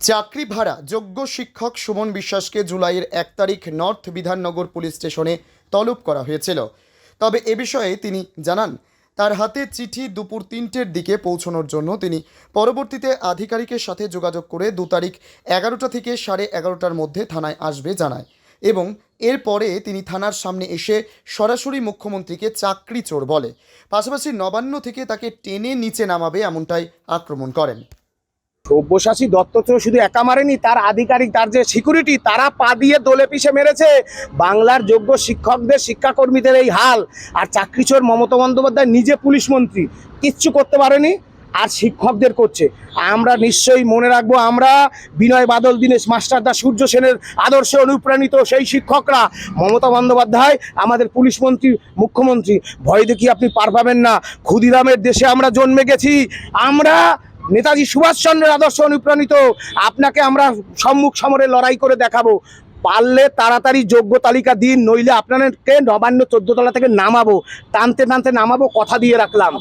চাকরি ভাড়া। যোগ্য শিক্ষক সুমন বিশ্বাসকে জুলাইয়ের এক তারিখ নর্থ বিধাননগর পুলিশ স্টেশনে তলব করা হয়েছিল। তবে এ বিষয়ে তিনি জানান, তার হাতে চিঠি দুপুর তিনটের দিকে পৌঁছানোর জন্য তিনি পরবর্তীতে আধিকারিকের সাথে যোগাযোগ করে দু তারিখ এগারোটা থেকে সাড়ে এগারোটার মধ্যে থানায় আসবে জানায় এবং এরপরে তিনি থানার সামনে এসে সরাসরি মুখ্যমন্ত্রীকে চাকরি চোর বলে। পাশাপাশি নবান্ন থেকে তাকে টেনে নিচে নামাবে এমনটাই আক্রমণ করেন। সব্যসাচী দত্ত তো শুধু একা মারেনি, তার আধিকারিক, তার যে সিকিউরিটি তারা পা দিয়ে দোলে পিষে মেরেছে। বাংলার যোগ্য শিক্ষকদের, শিক্ষাকর্মীদের এই হাল। আর চাকরিচোর মমতা বন্দ্যোপাধ্যায় নিজে পুলিশ মন্ত্রী, কিচ্ছু করতে পারেনি, আর শিক্ষকদের করছে। আমরা নিশ্চয়ই মনে রাখব, আমরা বিনয় বাদল, দীনেশ মাস্টারদা সূর্য সেনের আদর্শে অনুপ্রাণিত সেই শিক্ষকরা। মমতা বন্দ্যোপাধ্যায় আমাদের পুলিশ মন্ত্রী, মুখ্যমন্ত্রী, ভয় দেখি আপনি পার পাবেন না। ক্ষুদিরামের দেশে আমরা জন্মে গেছি। আমরা নেতাজি সুভাষচন্দ্রের আদর্শ অনুপ্রাণিত। আপনাকে আমরা সম্মুখ সমরে লড়াই করে দেখাবো। পারলে তাড়াতাড়ি যোগ্য তালিকা দিন, নইলে আপনাদেরকে নবান্ন চোদ্দ তলা থেকে নামাবো। টানতে টানতে নামাবো, কথা দিয়ে রাখলাম।